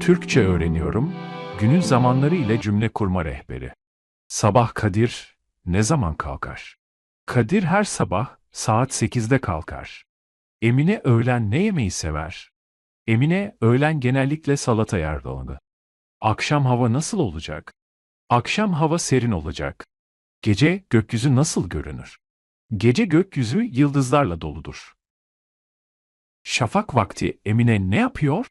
Türkçe öğreniyorum. Günün zamanları ile cümle kurma rehberi. Sabah Kadir ne zaman kalkar? Kadir her sabah saat 8'de kalkar. Emine öğlen ne yemeyi sever? Emine öğlen genellikle salata yer dolabı. Akşam hava nasıl olacak? Akşam hava serin olacak. Gece gökyüzü nasıl görünür? Gece gökyüzü yıldızlarla doludur. Şafak vakti Emine ne yapıyor?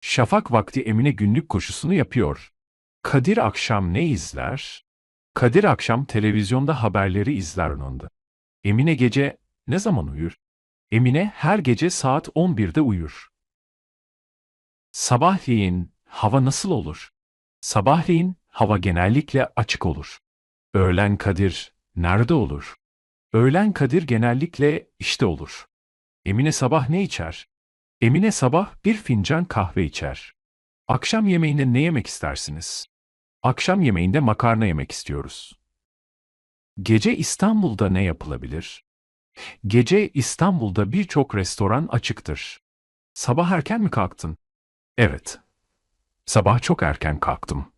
Şafak vakti Emine günlük koşusunu yapıyor. Kadir akşam ne izler? Kadir akşam televizyonda haberleri izler onunda. Emine gece ne zaman uyur? Emine her gece saat 11'de uyur. Sabahleyin hava nasıl olur? Sabahleyin hava genellikle açık olur. Öğlen Kadir nerede olur? Öğlen Kadir genellikle işte olur. Emine sabah ne içer? Emine sabah bir fincan kahve içer. Akşam yemeğinde ne yemek istersiniz? Akşam yemeğinde makarna yemek istiyoruz. Gece İstanbul'da ne yapılabilir? Gece İstanbul'da birçok restoran açıktır. Sabah erken mi kalktın? Evet. Sabah çok erken kalktım.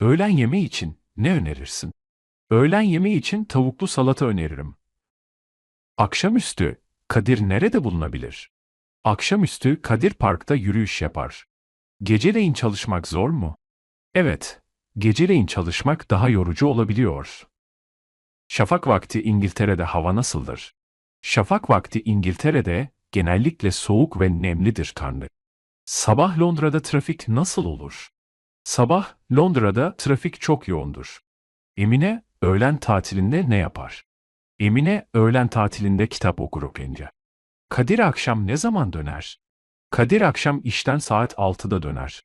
Öğlen yemeği için ne önerirsin? Öğlen yemeği için tavuklu salata öneririm. Akşamüstü Kadir nerede bulunabilir? Akşamüstü Kadir Park'ta yürüyüş yapar. Geceleyin çalışmak zor mu? Evet, geceleyin çalışmak daha yorucu olabiliyor. Şafak vakti İngiltere'de hava nasıldır? Şafak vakti İngiltere'de genellikle soğuk ve nemlidir Tanrı. Sabah Londra'da trafik nasıl olur? Sabah Londra'da trafik çok yoğundur. Emine öğlen tatilinde ne yapar? Emine öğlen tatilinde kitap okur okuyunca. Kadir akşam ne zaman döner? Kadir akşam işten saat 6'da döner.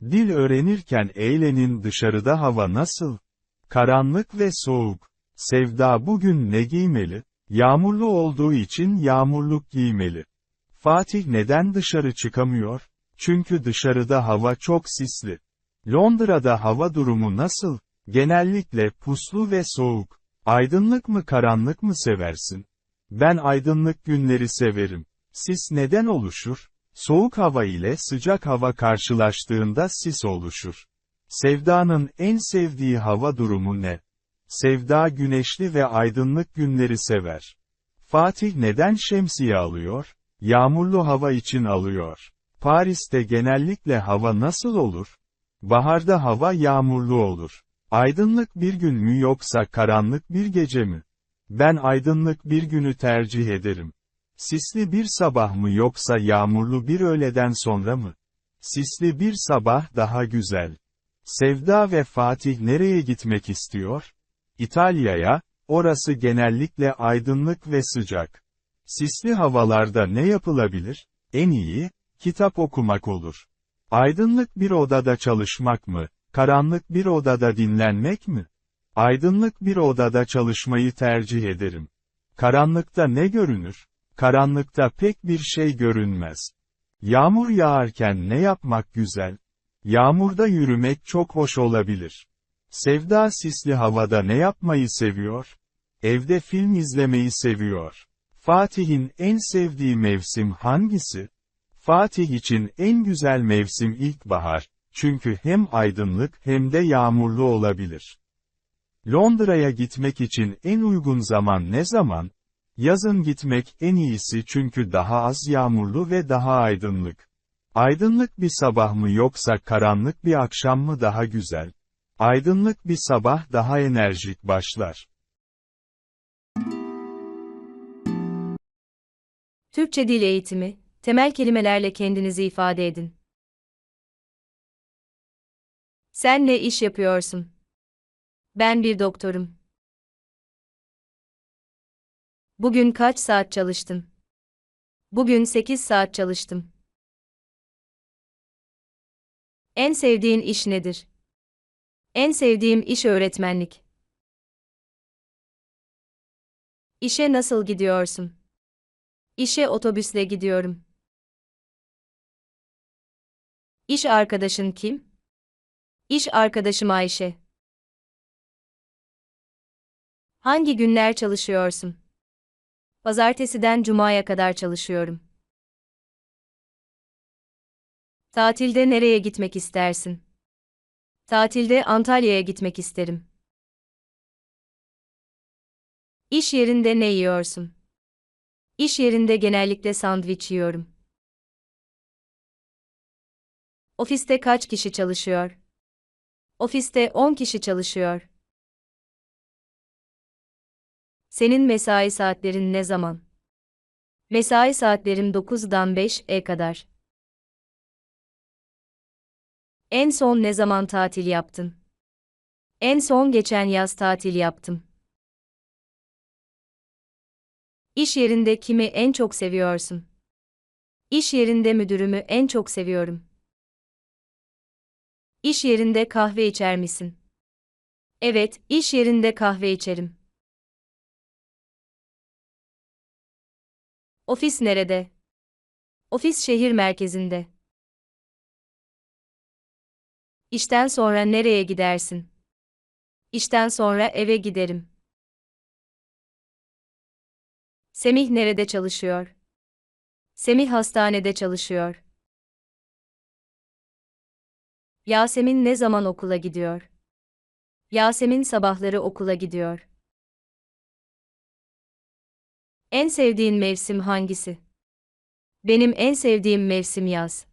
Dil öğrenirken eğlenin dışarıda hava nasıl? Karanlık ve soğuk. Sevda bugün ne giymeli? Yağmurlu olduğu için yağmurluk giymeli. Fatih neden dışarı çıkamıyor? Çünkü dışarıda hava çok sisli. Londra'da hava durumu nasıl? Genellikle puslu ve soğuk. Aydınlık mı karanlık mı seversin? Ben aydınlık günleri severim. Sis neden oluşur? Soğuk hava ile sıcak hava karşılaştığında sis oluşur. Sevda'nın en sevdiği hava durumu ne? Sevda güneşli ve aydınlık günleri sever. Fatih neden şemsiye alıyor? Yağmurlu hava için alıyor. Paris'te genellikle hava nasıl olur? Baharda hava yağmurlu olur. Aydınlık bir gün mü yoksa karanlık bir gece mi? Ben aydınlık bir günü tercih ederim. Sisli bir sabah mı yoksa yağmurlu bir öğleden sonra mı? Sisli bir sabah daha güzel. Sevda ve Fatih nereye gitmek istiyor? İtalya'ya, orası genellikle aydınlık ve sıcak. Sisli havalarda ne yapılabilir? En iyi, kitap okumak olur. Aydınlık bir odada çalışmak mı, karanlık bir odada dinlenmek mi? Aydınlık bir odada çalışmayı tercih ederim. Karanlıkta ne görünür? Karanlıkta pek bir şey görünmez. Yağmur yağarken ne yapmak güzel? Yağmurda yürümek çok hoş olabilir. Sevda sisli havada ne yapmayı seviyor? Evde film izlemeyi seviyor. Fatih'in en sevdiği mevsim hangisi? Fatih için en güzel mevsim ilkbahar, çünkü hem aydınlık hem de yağmurlu olabilir. Londra'ya gitmek için en uygun zaman ne zaman? Yazın gitmek en iyisi çünkü daha az yağmurlu ve daha aydınlık. Aydınlık bir sabah mı yoksa karanlık bir akşam mı daha güzel? Aydınlık bir sabah daha enerjik başlar. Türkçe Dil Eğitimi, temel kelimelerle kendinizi ifade edin. Sen ne iş yapıyorsun? Ben bir doktorum. Bugün kaç saat çalıştın? Bugün 8 saat çalıştım. En sevdiğin iş nedir? En sevdiğim iş öğretmenlik. İşe nasıl gidiyorsun? İşe otobüsle gidiyorum. İş arkadaşın kim? İş arkadaşım Ayşe. Hangi günler çalışıyorsun? Pazartesiden cumaya kadar çalışıyorum. Tatilde nereye gitmek istersin? Tatilde Antalya'ya gitmek isterim. İş yerinde ne yiyorsun? İş yerinde genellikle sandviç yiyorum. Ofiste kaç kişi çalışıyor? Ofiste 10 kişi çalışıyor. Senin mesai saatlerin ne zaman? Mesai saatlerim 9'dan 5'e kadar. En son ne zaman tatil yaptın? En son geçen yaz tatil yaptım. İş yerinde kimi en çok seviyorsun? İş yerinde müdürümü en çok seviyorum. İş yerinde kahve içer misin? Evet, iş yerinde kahve içerim. Ofis nerede? Ofis şehir merkezinde. İşten sonra nereye gidersin? İşten sonra eve giderim. Semih nerede çalışıyor? Semih hastanede çalışıyor. Yasemin ne zaman okula gidiyor? Yasemin sabahları okula gidiyor. En sevdiğin mevsim hangisi? Benim en sevdiğim mevsim yaz.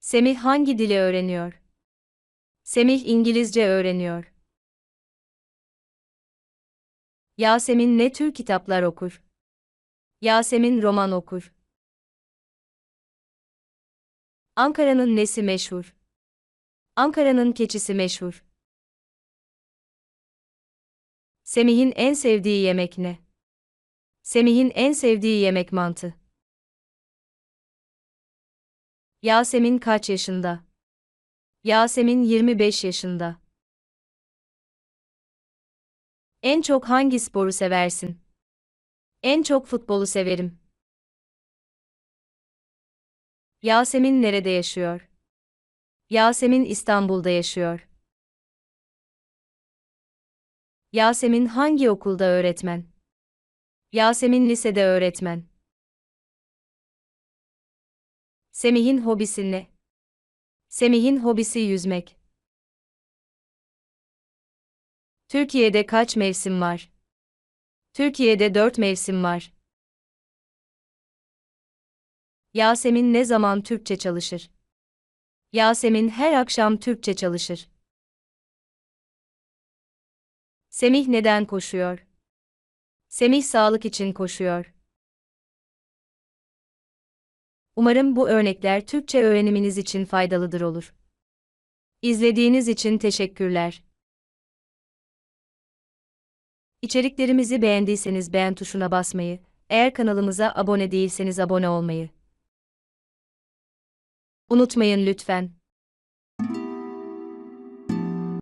Semih hangi dili öğreniyor? Semih İngilizce öğreniyor. Yasemin ne tür kitaplar okur? Yasemin roman okur. Ankara'nın nesi meşhur? Ankara'nın keçisi meşhur. Semih'in en sevdiği yemek ne? Semih'in en sevdiği yemek mantı. Yasemin kaç yaşında? Yasemin 25 yaşında. En çok hangi sporu seversin? En çok futbolu severim. Yasemin nerede yaşıyor? Yasemin İstanbul'da yaşıyor. Yasemin hangi okulda öğretmen? Yasemin lisede öğretmen. Semih'in hobisi ne? Semih'in hobisi yüzmek. Türkiye'de kaç mevsim var? Türkiye'de dört mevsim var. Yasemin ne zaman Türkçe çalışır? Yasemin her akşam Türkçe çalışır. Semih neden koşuyor? Semih sağlık için koşuyor. Umarım bu örnekler Türkçe öğreniminiz için faydalıdır olur. İzlediğiniz için teşekkürler. İçeriklerimizi beğendiyseniz beğen tuşuna basmayı, eğer kanalımıza abone değilseniz abone olmayı unutmayın lütfen.